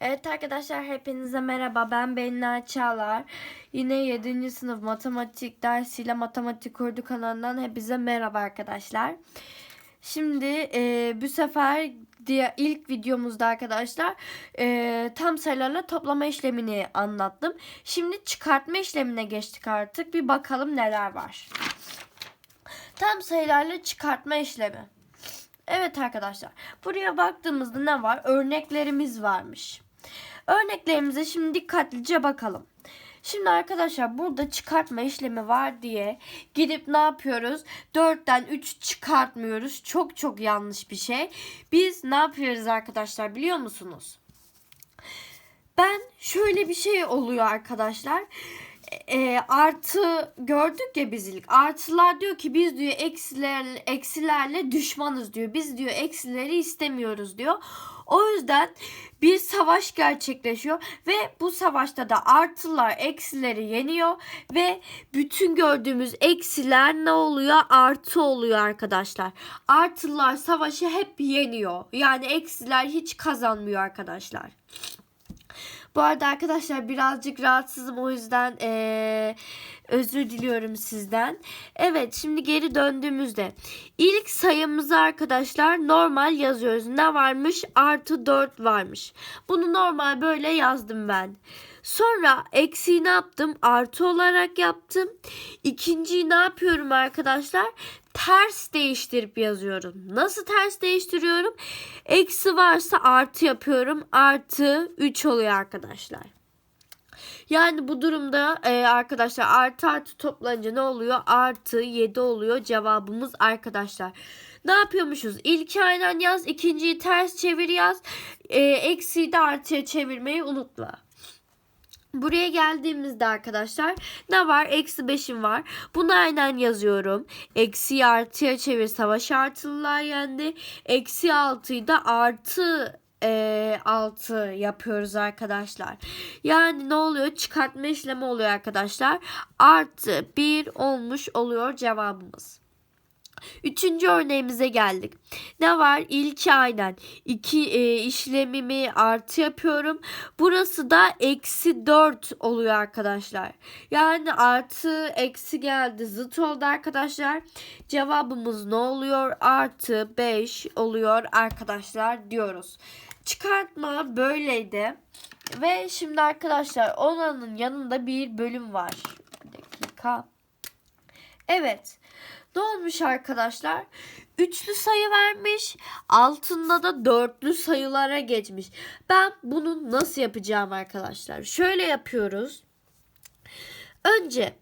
Evet arkadaşlar hepinize merhaba. Ben Benna Çağlar. Yine 7. sınıf matematik dersiyle Matematik Kurdu kanalından hepinize merhaba arkadaşlar. Şimdi e, bu sefer diye ilk videomuzda arkadaşlar e, tam sayılarla toplama işlemini anlattım. Şimdi çıkartma işlemine geçtik artık. Bir bakalım neler var. Tam sayılarla çıkartma işlemi. Evet arkadaşlar. Buraya baktığımızda ne var? Örneklerimiz varmış. Örneklerimize şimdi dikkatlice bakalım. Şimdi arkadaşlar burada çıkartma işlemi var diye gidip ne yapıyoruz? 4'ten 3 çıkartmıyoruz. Çok çok yanlış bir şey. Biz ne yapıyoruz arkadaşlar biliyor musunuz? Ben şöyle bir şey oluyor arkadaşlar. E, artı gördük ya biz ilk. Artılar diyor ki biz diyor eksiler, eksilerle düşmanız diyor. Biz diyor eksileri istemiyoruz diyor. O yüzden bir savaş gerçekleşiyor ve bu savaşta da artılar eksileri yeniyor ve bütün gördüğümüz eksiler ne oluyor? Artı oluyor arkadaşlar. Artılar savaşı hep yeniyor. Yani eksiler hiç kazanmıyor arkadaşlar. Bu arada arkadaşlar birazcık rahatsızım o yüzden ee, özür diliyorum sizden. Evet şimdi geri döndüğümüzde ilk sayımızı arkadaşlar normal yazıyoruz. Ne varmış? Artı 4 varmış. Bunu normal böyle yazdım ben. Sonra eksiği ne yaptım? Artı olarak yaptım. İkinciyi ne yapıyorum arkadaşlar? Ters değiştirip yazıyorum. Nasıl ters değiştiriyorum? Eksi varsa artı yapıyorum. Artı 3 oluyor arkadaşlar. Yani bu durumda e, arkadaşlar artı artı toplanınca ne oluyor? Artı 7 oluyor cevabımız arkadaşlar. Ne yapıyormuşuz? İlki aynen yaz, ikinciyi ters çevir yaz. E, eksiyi de artıya çevirmeyi unutma. Buraya geldiğimizde arkadaşlar ne var? Eksi 5'im var. Bunu aynen yazıyorum. Eksi artıya çevir savaş artılılar yendi. Eksi 6'yı da artı e, 6 yapıyoruz arkadaşlar. Yani ne oluyor? Çıkartma işlemi oluyor arkadaşlar. Artı 1 olmuş oluyor cevabımız. Üçüncü örneğimize geldik. Ne var? İlki aynen. İki e, işlemimi artı yapıyorum. Burası da eksi 4 oluyor arkadaşlar. Yani artı eksi geldi. Zıt oldu arkadaşlar. Cevabımız ne oluyor? Artı 5 oluyor arkadaşlar diyoruz. Çıkartma böyleydi. Ve şimdi arkadaşlar onanın yanında bir bölüm var. Bir dakika. Evet. Ne olmuş arkadaşlar? Üçlü sayı vermiş. Altında da dörtlü sayılara geçmiş. Ben bunu nasıl yapacağım arkadaşlar? Şöyle yapıyoruz. Önce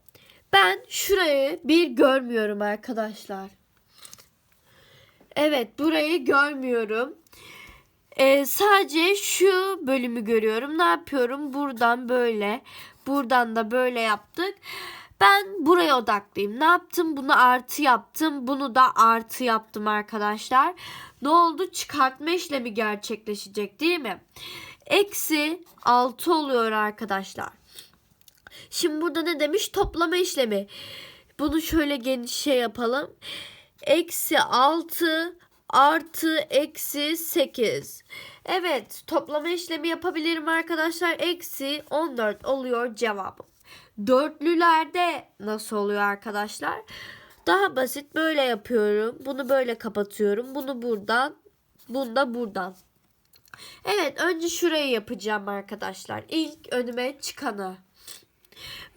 ben şurayı bir görmüyorum arkadaşlar. Evet burayı görmüyorum. Ee, sadece şu bölümü görüyorum. Ne yapıyorum? Buradan böyle. Buradan da böyle yaptık. Ben buraya odaklıyım. Ne yaptım? Bunu artı yaptım. Bunu da artı yaptım arkadaşlar. Ne oldu? Çıkartma işlemi gerçekleşecek değil mi? Eksi 6 oluyor arkadaşlar. Şimdi burada ne demiş? Toplama işlemi. Bunu şöyle geniş şey yapalım. Eksi 6 artı eksi 8. Evet toplama işlemi yapabilirim arkadaşlar. Eksi 14 oluyor cevabım. Dörtlülerde nasıl oluyor arkadaşlar? Daha basit böyle yapıyorum. Bunu böyle kapatıyorum. Bunu buradan, bunu da buradan. Evet önce şurayı yapacağım arkadaşlar. İlk önüme çıkanı.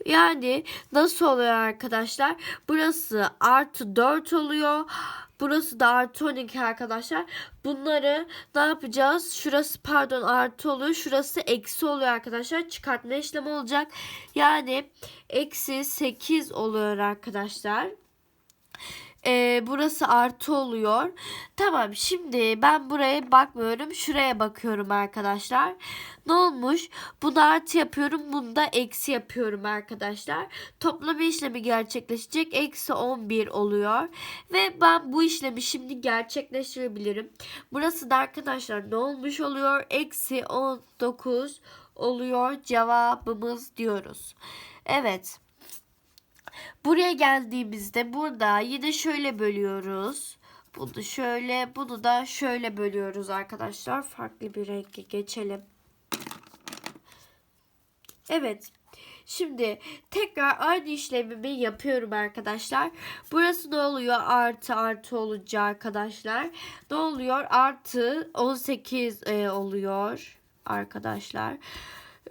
Yani nasıl oluyor arkadaşlar? Burası artı 4 oluyor. Burası da artı 12 arkadaşlar. Bunları ne yapacağız? Şurası pardon artı oluyor. Şurası eksi oluyor arkadaşlar. Çıkartma işlemi olacak. Yani eksi 8 oluyor arkadaşlar. Ee, burası artı oluyor. Tamam şimdi ben buraya bakmıyorum. Şuraya bakıyorum arkadaşlar. Ne olmuş? Bunu artı yapıyorum. Bunu da eksi yapıyorum arkadaşlar. Toplama işlemi gerçekleşecek. Eksi 11 oluyor. Ve ben bu işlemi şimdi gerçekleştirebilirim. Burası da arkadaşlar ne olmuş oluyor? Eksi 19 oluyor cevabımız diyoruz. Evet. Buraya geldiğimizde burada yine şöyle bölüyoruz. Bunu şöyle, bunu da şöyle bölüyoruz arkadaşlar. Farklı bir renge geçelim. Evet. Şimdi tekrar aynı işlemimi yapıyorum arkadaşlar. Burası ne oluyor? Artı artı olunca arkadaşlar. Ne oluyor? Artı 18 e, oluyor arkadaşlar.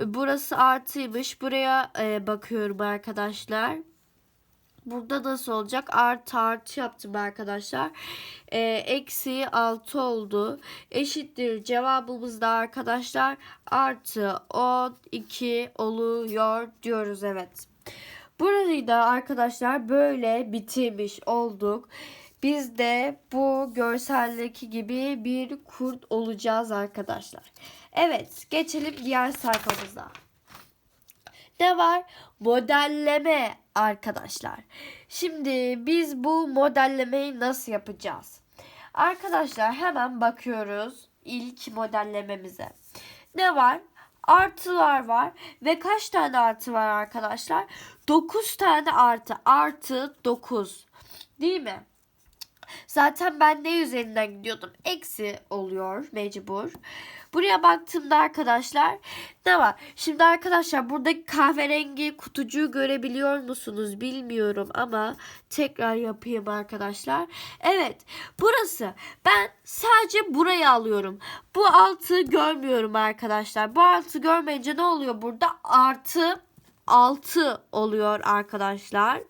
Burası artıymış. Buraya e, bakıyorum arkadaşlar. Burada nasıl olacak? Artı artı yaptım arkadaşlar. Ee, eksi 6 oldu. Eşittir. Cevabımız da arkadaşlar artı 12 oluyor diyoruz. Evet. Burayı da arkadaşlar böyle bitirmiş olduk. Biz de bu görseldeki gibi bir kurt olacağız arkadaşlar. Evet geçelim diğer sayfamıza. Ne var? Modelleme arkadaşlar. Şimdi biz bu modellemeyi nasıl yapacağız? Arkadaşlar hemen bakıyoruz ilk modellememize. Ne var? Artılar var ve kaç tane artı var arkadaşlar? 9 tane artı. Artı 9. Değil mi? Zaten ben ne üzerinden gidiyordum? Eksi oluyor mecbur. Buraya baktığımda arkadaşlar ne var? Şimdi arkadaşlar buradaki kahverengi kutucuğu görebiliyor musunuz bilmiyorum ama tekrar yapayım arkadaşlar. Evet burası. Ben sadece burayı alıyorum. Bu altı görmüyorum arkadaşlar. Bu altı görmeyince ne oluyor burada? Artı 6 oluyor arkadaşlar.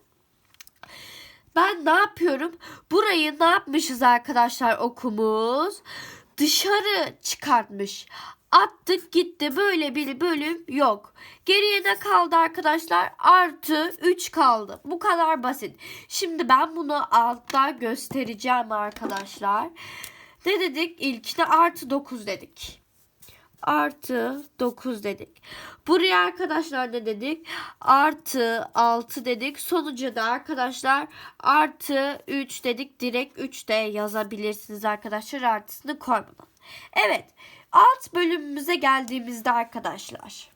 Ben ne yapıyorum? Burayı ne yapmışız arkadaşlar okumuz? Dışarı çıkartmış. Attık gitti böyle bir bölüm yok. Geriye ne kaldı arkadaşlar? Artı 3 kaldı. Bu kadar basit. Şimdi ben bunu altta göstereceğim arkadaşlar. Ne dedik? İlkine artı 9 dedik artı 9 dedik. Buraya arkadaşlar ne dedik? Artı 6 dedik. Sonuca da arkadaşlar artı 3 dedik. Direkt 3 de yazabilirsiniz arkadaşlar artısını koymadan. Evet alt bölümümüze geldiğimizde arkadaşlar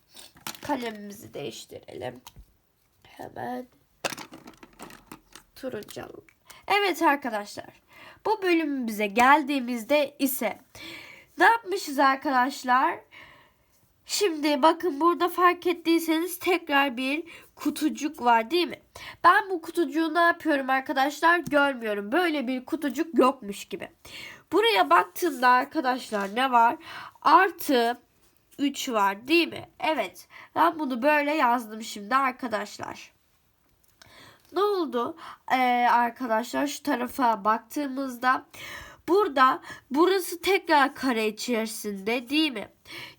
kalemimizi değiştirelim. Hemen turuncu. Evet arkadaşlar bu bölümümüze geldiğimizde ise ne yapmışız arkadaşlar? Şimdi bakın burada fark ettiyseniz tekrar bir kutucuk var değil mi? Ben bu kutucuğu ne yapıyorum arkadaşlar? Görmüyorum. Böyle bir kutucuk yokmuş gibi. Buraya baktığımda arkadaşlar ne var? Artı 3 var değil mi? Evet. Ben bunu böyle yazdım şimdi arkadaşlar. Ne oldu? Ee, arkadaşlar şu tarafa baktığımızda Burada burası tekrar kare içerisinde değil mi?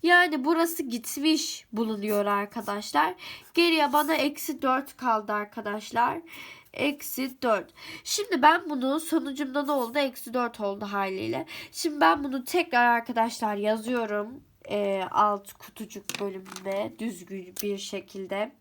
Yani burası gitmiş bulunuyor arkadaşlar. Geriye bana eksi 4 kaldı arkadaşlar. Eksi 4. Şimdi ben bunu sonucumda ne oldu? Eksi 4 oldu haliyle. Şimdi ben bunu tekrar arkadaşlar yazıyorum. E, alt kutucuk bölümüne düzgün bir şekilde.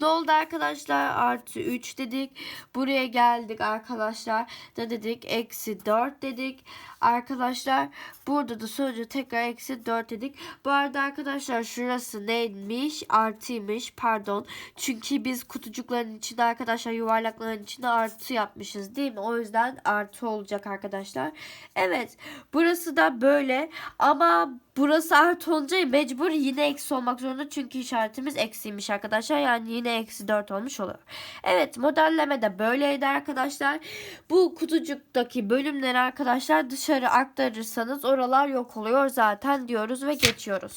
Ne oldu arkadaşlar? Artı 3 dedik. Buraya geldik arkadaşlar. Ne dedik? Eksi 4 dedik. Arkadaşlar burada da sonucu tekrar eksi 4 dedik. Bu arada arkadaşlar şurası neymiş? Artıymış. Pardon. Çünkü biz kutucukların içinde arkadaşlar yuvarlakların içinde artı yapmışız değil mi? O yüzden artı olacak arkadaşlar. Evet. Burası da böyle. Ama burası artı olunca mecbur yine eksi olmak zorunda. Çünkü işaretimiz eksiymiş arkadaşlar. Yani yine eksi 4 olmuş oluyor. Evet modelleme de böyleydi arkadaşlar. Bu kutucuktaki bölümleri arkadaşlar dışarı aktarırsanız oralar yok oluyor zaten diyoruz ve geçiyoruz.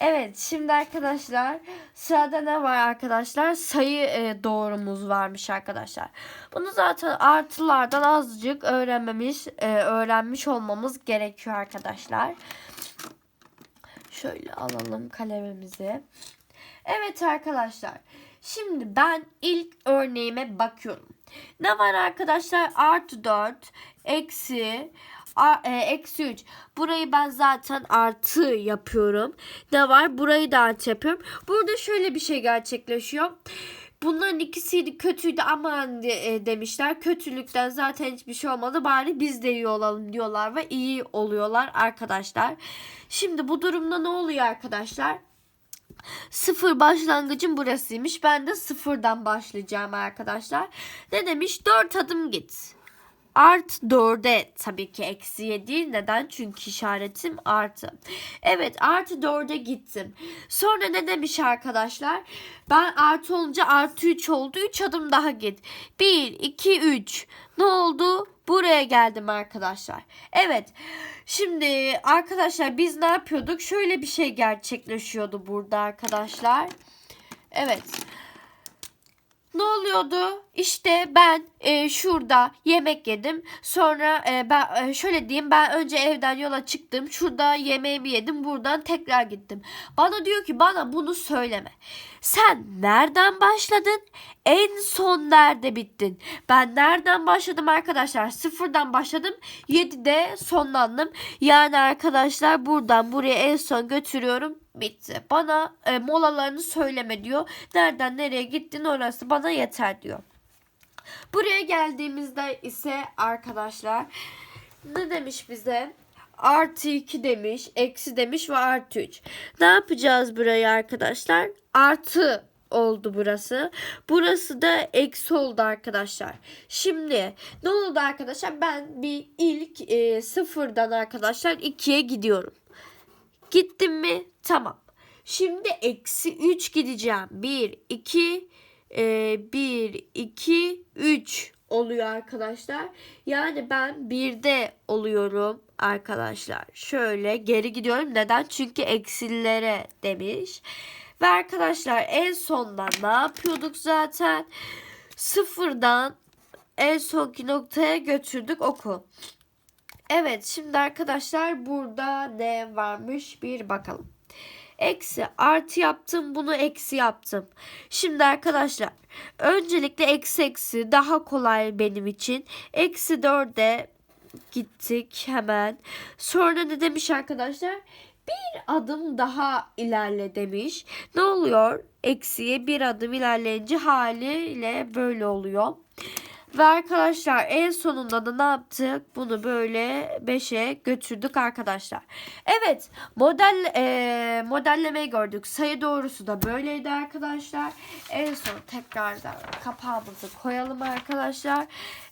Evet şimdi arkadaşlar sırada ne var arkadaşlar? Sayı e, doğrumuz varmış arkadaşlar. Bunu zaten artılardan azıcık öğrenmemiş, e, öğrenmiş olmamız gerekiyor arkadaşlar. Şöyle alalım kalemimizi. Evet arkadaşlar. Şimdi ben ilk örneğime bakıyorum. Ne var arkadaşlar? Artı 4, eksi, e, eksi 3. Burayı ben zaten artı yapıyorum. Ne var? Burayı da artı yapıyorum. Burada şöyle bir şey gerçekleşiyor. Bunların ikisiydi kötüydü aman de, demişler. Kötülükten zaten hiçbir şey olmadı. Bari biz de iyi olalım diyorlar ve iyi oluyorlar arkadaşlar. Şimdi bu durumda ne oluyor arkadaşlar? Sıfır başlangıcım burasıymış. Ben de sıfırdan başlayacağım arkadaşlar. Ne demiş? Dört adım git. Artı 4'e tabii ki eksiye değil. Neden? Çünkü işaretim artı. Evet artı 4'e gittim. Sonra ne demiş arkadaşlar? Ben artı olunca artı 3 oldu. 3 adım daha git. 1, 2, 3. Ne oldu? Buraya geldim arkadaşlar. Evet. Şimdi arkadaşlar biz ne yapıyorduk? Şöyle bir şey gerçekleşiyordu burada arkadaşlar. Evet. Ne oluyordu? İşte ben e, şurada yemek yedim. Sonra e, ben e, şöyle diyeyim ben önce evden yola çıktım. Şurada yemeğimi yedim. Buradan tekrar gittim. Bana diyor ki bana bunu söyleme. Sen nereden başladın? En son nerede bittin? Ben nereden başladım arkadaşlar? Sıfırdan başladım. 7'de sonlandım. Yani arkadaşlar buradan buraya en son götürüyorum. Bitti. Bana e, molalarını söyleme diyor. Nereden nereye gittin orası bana yeter diyor. Buraya geldiğimizde ise arkadaşlar ne demiş bize? Artı 2 demiş, eksi demiş ve artı 3. Ne yapacağız burayı arkadaşlar? Artı oldu burası. Burası da eksi oldu arkadaşlar. Şimdi ne oldu arkadaşlar? Ben bir ilk e, sıfırdan arkadaşlar 2'ye gidiyorum. Gittim mi? Tamam. Şimdi eksi 3 gideceğim. 1, 2, 1, 2, 3 oluyor arkadaşlar. Yani ben 1'de oluyorum arkadaşlar. Şöyle geri gidiyorum. Neden? Çünkü eksilere demiş. Ve arkadaşlar en sondan ne yapıyorduk zaten? Sıfırdan en sonki noktaya götürdük oku. Evet şimdi arkadaşlar burada ne varmış bir bakalım. Eksi artı yaptım bunu eksi yaptım. Şimdi arkadaşlar öncelikle eksi eksi daha kolay benim için. Eksi 4'e gittik hemen. Sonra ne demiş arkadaşlar? Bir adım daha ilerle demiş. Ne oluyor? Eksiye bir adım ilerleyince haliyle böyle oluyor. Ve arkadaşlar en sonunda da ne yaptık? Bunu böyle 5'e götürdük arkadaşlar. Evet model e, modellemeyi gördük. Sayı doğrusu da böyleydi arkadaşlar. En son tekrardan kapağımızı koyalım arkadaşlar.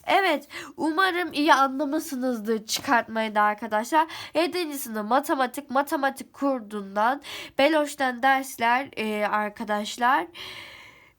Evet umarım iyi anlamışsınızdır çıkartmayı da arkadaşlar. 7. sınıf matematik matematik kurdundan Beloş'tan dersler e, arkadaşlar.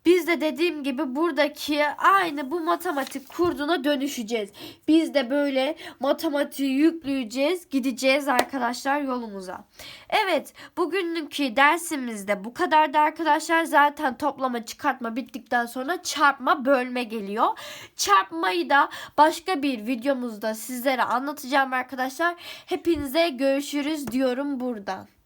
Biz de dediğim gibi buradaki aynı bu matematik kurduna dönüşeceğiz. Biz de böyle matematiği yükleyeceğiz, gideceğiz arkadaşlar yolumuza. Evet, bugünkü dersimizde bu kadardı arkadaşlar. Zaten toplama, çıkartma bittikten sonra çarpma, bölme geliyor. Çarpmayı da başka bir videomuzda sizlere anlatacağım arkadaşlar. Hepinize görüşürüz diyorum buradan.